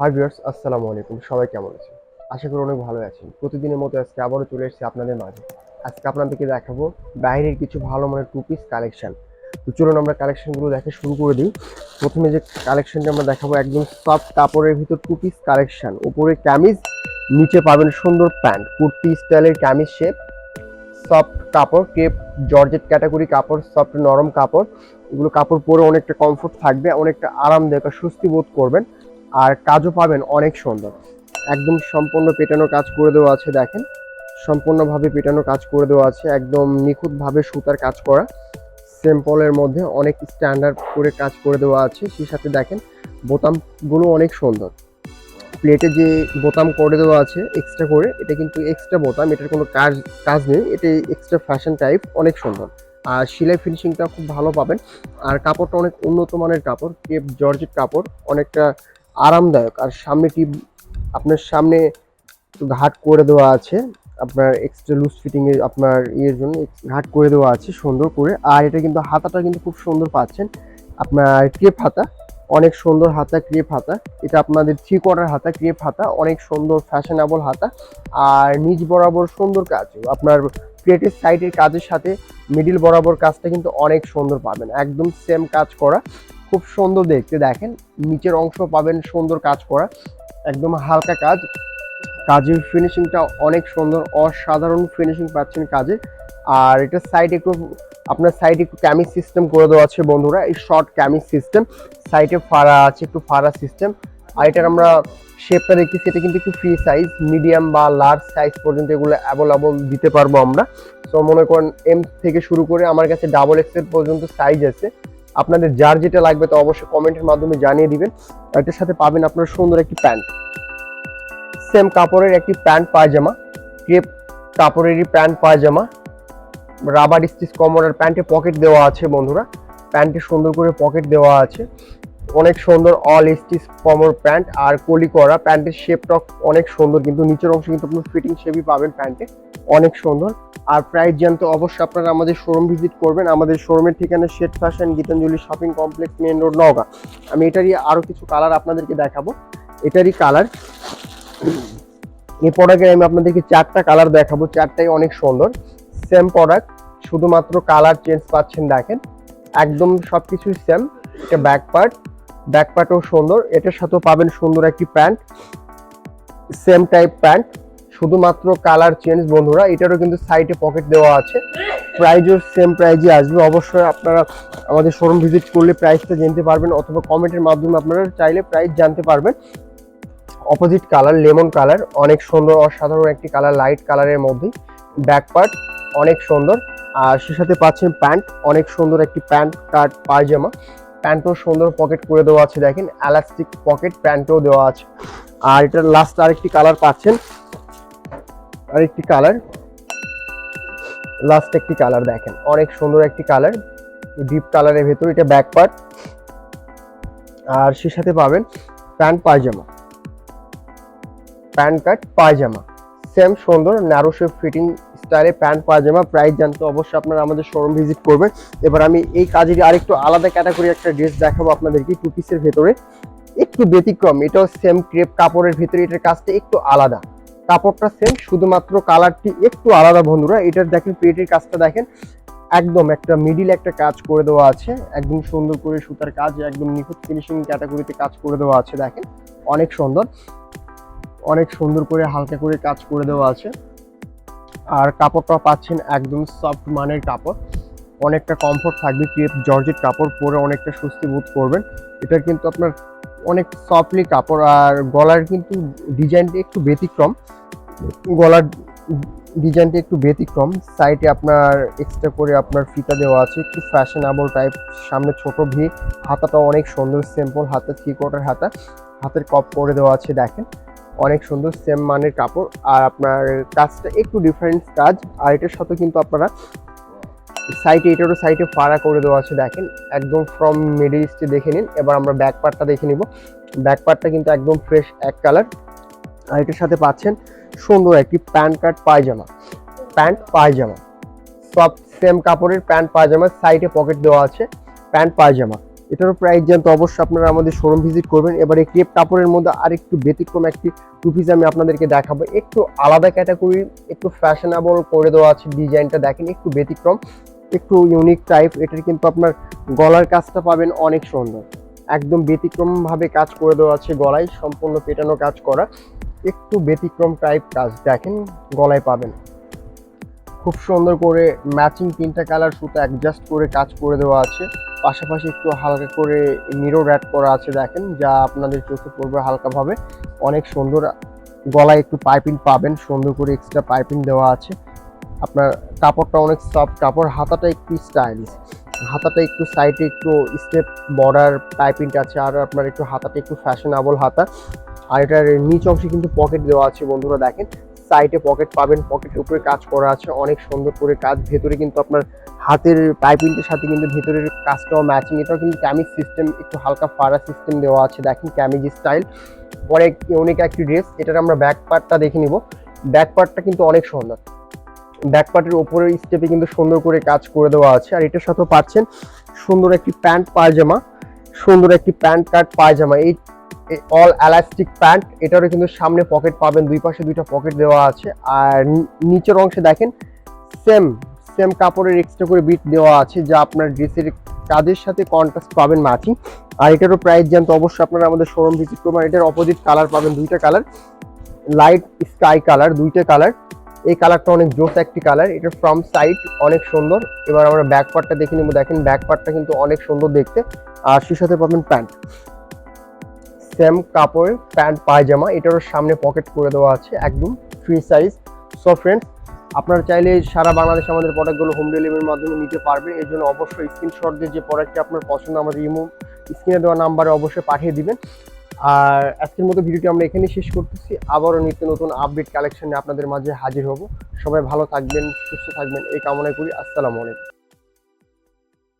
Hi viewers আসসালামু আলাইকুম। সবাই কেমন আছেন? আশা করি অনেক ভালো আছেন। প্রতিদিনের মতো আজকে আবারও চলে এসেছি আপনাদের মাঝে। আজকে আপনাদেরকে দেখাবো বাইরের কিছু ভালো মানের টু পিস কালেকশন তো চলুন আমরা কালেকশনগুলো দেখে শুরু করে দিই। প্রথমে যে কালেকশনটা আমরা দেখাবো, একদম সফট কাপড়ের ভিতর টু পিস কালেকশন উপরে ক্যামিজ নিচে পাবেন সুন্দর প্যান্ট। কুর্তি স্টাইলের ক্যামিজ শেপ সফট কাপড় কেপ জর্জেট ক্যাটাগরি কাপড় সফট নরম কাপড়। এগুলো কাপড় পরে অনেকটা কমফোর্ট থাকবে, অনেকটা আরামদায়ক আর স্বস্তি বোধ করবেন। আর কাজও পাবেন অনেক সুন্দর। একদম সম্পূর্ণ পেটানো কাজ করে দেওয়া আছে, দেখেন। সম্পূর্ণভাবে পেটানো কাজ করে দেওয়া আছে, একদম নিখুঁতভাবে সুতার কাজ করা। সিম্পলের মধ্যে অনেক স্ট্যান্ডার্ড করে কাজ করে দেওয়া আছে, সেই সাথে দেখেন, বোতামগুলো অনেক সুন্দর। প্লেটে যে বোতাম করে দেওয়া আছে এক্সট্রা করে, এটা কিন্তু এক্সট্রা বোতাম, এটার কোনো কাজ কাজ নেই এটা এক্সট্রা ফ্যাশন টাইপ অনেক সুন্দর। আর সেলাই ফিনিশিংটা খুব ভালো পাবেন। আর কাপড়টা অনেক উন্নত মানের কাপড় কেপ জর্জেট কাপড়, অনেকটা আরামদায়ক। আর সামনে টিপ আপনার সামনে ঘাট করে দেওয়া আছে। আপনার এক্সট্রা লুজ ফিটিং এর আপনার ইয়ের জন্য ঘাট করে দেওয়া আছে, সুন্দর করে। আর এটা কিন্তু হাতাটা কিন্তু খুব সুন্দর পাচ্ছেন। আপনার ক্রেপ হাতা, অনেক সুন্দর হাতা, ক্রেপ হাতা। এটা আপনাদের থ্রি কোয়ার্টার হাতা, ক্রেপ হাতা, অনেক সুন্দর ফ্যাশনেবল হাতা। আর নিচ বরাবর সুন্দর কাজ। আপনার প্লেটের সাইডের কাজের সাথে মিডিল বরাবর কাজটা কিন্তু অনেক সুন্দর পাবেন। একদম সেম কাজ করা। খুব সুন্দর দেখতে, দেখেন। নিচের অংশ পাবেন সুন্দর কাজ করা, একদম হালকা কাজ। কাজের ফিনিশিংটা অনেক সুন্দর, অসাধারণ ফিনিশিং পাচ্ছেন কাজে। আর এটা সাইড একটু, আপনার সাইডে একটু ক্যামিজ সিস্টেম করে দেওয়া আছে বন্ধুরা, এই শর্ট ক্যামিজ সিস্টেম সাইডে ফাড়া আছে, একটু ফাড়া সিস্টেম আর এটার আমরা শেপটা দেখতেছি এটা কিন্তু একটু ফ্রি সাইজ মিডিয়াম বা লার্জ সাইজ পর্যন্ত এগুলো অ্যাভেলেবল দিতে পারব আমরা। তো মনে করেন এম থেকে শুরু করে আমার কাছে ডাবল এক্সেল পর্যন্ত সাইজ আছে। আপনাদের যার যেটা লাগবে তো অবশ্যই কমেন্টের মাধ্যমে জানিয়ে দিবেন। এটার সাথে পাবেন আপনার সুন্দর একটি প্যান্ট। সেম কাপড়ের একটি প্যান্ট পায়জামা, ক্রেপ কাপড়েরই প্যান্ট পায়জামা, রাবার স্টিচ কমরের প্যান্টে পকেট দেওয়া আছে বন্ধুরা। প্যান্টে সুন্দর করে পকেট দেওয়া আছে। অনেক সুন্দর অল স্টিচ কমর প্যান্ট আর কলি করা। প্যান্টের শেপটা অনেক সুন্দর, কিন্তু নিচের অংশ কিন্তু আপনার ফিটিং শেপই পাবেন প্যান্টে। অনেক সুন্দর। আর প্রাইস জানতে অবশ্যই আপনারা আমাদের শোরুম ভিজিট করবেন। আমাদের শোরুমের ঠিকানা শেট fashion Gitanjali shopping complex main road, Naogaon. আমি এটারই আরও কিছু কালার আপনাদেরকে দেখাবো। এটারই কালার এই প্রোডাক্টের আমি আপনাদেরকে চারটা কালার দেখাবো। চারটাই অনেক সুন্দর। সেম প্রোডাক্ট শুধুমাত্র কালার চেঞ্জ পাচ্ছেন, দেখেন। একদম সব কিছুই সেম এটা ব্যাক পার্ট ব্যাক পার্টও সুন্দর। এটার সাথেও পাবেন সুন্দর একটি প্যান্ট। Same type pant. শুধুমাত্র কালার চেঞ্জ বন্ধুরা, এটারও কিন্তু সাইডে পকেট দেওয়া আছে। প্রাইজও সেম প্রাইজে আসবে। অবশ্যই আপনারা আমাদের শোরুম ভিজিট করলে প্রাইসটা জানতে পারবেন অথবা কমেন্টের মাধ্যমে আপনারা চাইলে প্রাইস জানতে পারবেন। অপোজিট কালার লেমন কালার অনেক সুন্দর, অসাধারণ একটি কালার লাইট কালারের মধ্যে ব্যাক পার্ট অনেক সুন্দর। আর সে সাথে পাচ্ছেন প্যান্ট অনেক সুন্দর একটি প্যান্ট কাট পায়জামা। প্যান্টও সুন্দর পকেট করে দেওয়া আছে, দেখেন। এলাস্টিক পকেট প্যান্টও দেওয়া আছে। আর এটার লাস্ট আরেকটি কালার পাচ্ছেন আরেকটি কালার। লাস্ট একটি কালার দেখেন। অনেক সুন্দর একটি কালার। ডিপ কালারের ভেতর এটা ব্যাক পার্ট আর সে সাথে পাবেন pant pyjama. Pant cut pyjama. Same সুন্দর ন্যারো শেপ ফিটিং স্টাইলে প্যান্ট পায়জামা। প্রাইস জানতে অবশ্যই আপনারা আমাদের শোরুম ভিজিট করবেন। এবার আমি এই কাজেরই আরেকটু আলাদা ক্যাটাগরি একটা ড্রেস দেখাবো আপনাদেরকে টু পিসের ভেতরে। একটু ব্যতিক্রম, এটাও সেম ক্রেপ কাপড়ের ভেতরে, এটার কাজটা একটু আলাদা। কাপড়টা সেম শুধুমাত্র কালারটি একটু আলাদা বন্ধুরা। এটার দেখেন, পেটের কাজটা দেখেন, একদম একটা মিডিল একটা কাজ করে দেওয়া আছে। একদম সুন্দর করে সুতার কাজ, একদম নিখুঁত ফিনিশিং ক্যাটাগরিতে কাজ করে দেওয়া আছে, দেখেন। অনেক সুন্দর। অনেক সুন্দর করে হালকা করে কাজ করে দেওয়া আছে। আর কাপড়টা পাচ্ছেন একদম সফট মানের কাপড়। অনেকটা কমফোর্ট থাকবে জর্জেট কাপড় পরে অনেকটা স্বস্তি বোধ করবেন। এটা কিন্তু আপনার অনেক সফটলি কাপড় আর গলার কিন্তু ডিজাইনটা একটু ব্যতিক্রম। গলার ডিজাইনটা একটু ব্যতিক্রম। সাইডে আপনার এক্সট্রা করে আপনার ফিতা দেওয়া আছে, একটু ফ্যাশনেবল টাইপ সামনে ছোট ভি হাতাটা অনেক সুন্দর সিম্পল হাতে থ্রি কোয়ার্টার হাতা। হাতের কপ করে দেওয়া আছে, দেখেন। অনেক সুন্দর সেম মানের কাপড়। আর আপনার কাজটা একটু ডিফারেন্ট কাজ। আর এটার সাথে কিন্তু আপনারা সাইডে এটারও সাইডে ফাড়া করে দেওয়া আছে, দেখেন। একদম ফ্রম মিডল ইস্টে দেখে নিন। এবার আমরা ব্যাক পার্টটা দেখে নিব। ব্যাক পার্টটা কিন্তু একদম ফ্রেশ এক কালার আর এটার সাথে পাচ্ছেন সুন্দর একটি প্যান্ট কাট পায়জামা। প্যান্ট, পায়জামা। সব সেম কাপড়ের প্যান্ট, পায়জামা। সাইডে পকেট দেওয়া আছে প্যান্ট, পায়জামা। এটারও প্রাইস জানতে অবশ্যই আপনারা আমাদের শোরুম ভিজিট করবেন। এবার এবারে ক্রেপ কাপড়ের মধ্যে আর একটু ব্যতিক্রম একটি টু পিস আমি আপনাদেরকে দেখাবো। একটু আলাদা ক্যাটাগরি একটু ফ্যাশনেবল করে দেওয়া আছে ডিজাইনটা দেখেন, একটু ব্যতিক্রম। একটু ইউনিক টাইপ এটার কিন্তু আপনার গলার কাজটা পাবেন অনেক সুন্দর। একদম ব্যতিক্রম ভাবে কাজ করে দেওয়া আছে গলায়, সম্পূর্ণ পেটানো কাজ করা। একটু ব্যতিক্রম টাইপ কাজ দেখেন, গলায় পাবেন। খুব সুন্দর করে ম্যাচিং তিনটা কালার সুতো অ্যাডজাস্ট করে কাজ করে দেওয়া আছে। পাশাপাশি একটু হালকা করে মিরর অ্যাড করা আছে দেখেন, যা আপনাদের চোখে পড়বে হালকাভাবে। অনেক সুন্দর গলায় একটু পাইপিং পাবেন, সুন্দর করে এক্সট্রা পাইপিং দেওয়া আছে। আপনার কাপড়টা অনেক সফট কাপড় হাতাটা একটু স্টাইলিশ হাতাটা একটু সাইডে একটু স্টেপ বর্ডার পাইপিংটা আছে, আর আপনার একটু হাতাটা একটু ফ্যাশনেবল হাতা। আর এটার নিচ অংশে কিন্তু পকেট দেওয়া আছে, বন্ধুরা দেখেন। সাইডে পকেট পাবেন পকেটের উপরে কাজ করা আছে, অনেক সুন্দর করে কাজ। ভেতরে কিন্তু আপনার হাতের পাইপিংটার সাথে কিন্তু ভেতরের কাজটাও ম্যাচিং এটাও কিন্তু ক্যামিজ সিস্টেম একটু হালকা ফাড়া সিস্টেম দেওয়া আছে, দেখেন ক্যামিজ স্টাইল অনেক অনেক একটি ড্রেস এটার আমরা ব্যাক পার্টটা দেখে নিব। ব্যাক পার্টটা কিন্তু অনেক সুন্দর। ব্যাক পার্টের ওপরের স্টেপে কিন্তু সুন্দর করে কাজ করে দেওয়া আছে। আর এটার সাথেও পাচ্ছেন সুন্দর একটি প্যান্ট পায়জামা, সুন্দর একটি প্যান্ট কাট পায়জামা। এই অল এলাস্টিক প্যান্ট, এটারও কিন্তু সামনে পকেট পাবেন, দুই পাশে দুইটা পকেট দেওয়া আছে। আর নিচের অংশে দেখেন সেম সেম কাপড়ের এক্সট্রা করে বিট দেওয়া আছে, যা আপনার ড্রেসের কাজের সাথে কন্ট্রাস্ট পাবেন ম্যাচিং আর এটারও প্রাইস জানতে অবশ্যই আপনারা আমাদের শোরুম ভিজিট করবেন এটার অপোজিট কালার পাবেন, দুইটা কালার লাইট স্কাই কালার দুইটা কালার এই কালারটা অনেক জোস একটি কালার এটার ফ্রম সাইড অনেক সুন্দর। এবার আমরা ব্যাক পার্টটা দেখে নিব। দেখেন ব্যাক পার্টটা কিন্তু অনেক সুন্দর দেখতে। আর সেই সাথে পাবেন প্যান্ট সেম কাপড় প্যান্ট পায়জামা, এটারও সামনে পকেট করে দেওয়া আছে একদম ফ্রি সাইজ সো ফ্রেন্ডস আপনারা চাইলে সারা বাংলাদেশে আমাদের প্রোডাক্টগুলো হোম ডেলিভারির মাধ্যমে নিতে পারবেন। এর জন্য অবশ্যই স্ক্রিনশট দিয়ে যে প্রোডাক্টটি আপনার পছন্দ, আমাদের ইমো স্ক্রিনে দেওয়া নাম্বারে অবশ্যই পাঠিয়ে দিবেন। আর আজকের মতো ভিডিওটি আমরা এখানে শেষ করতেছি। আবারও নিত্য নতুন আপডেট কালেকশন নিয়ে আপনাদের মাঝে হাজির হব। সবাই ভালো থাকবেন, সুস্থ থাকবেন, এই কামনা করি। আসসালামু আলাইকুম।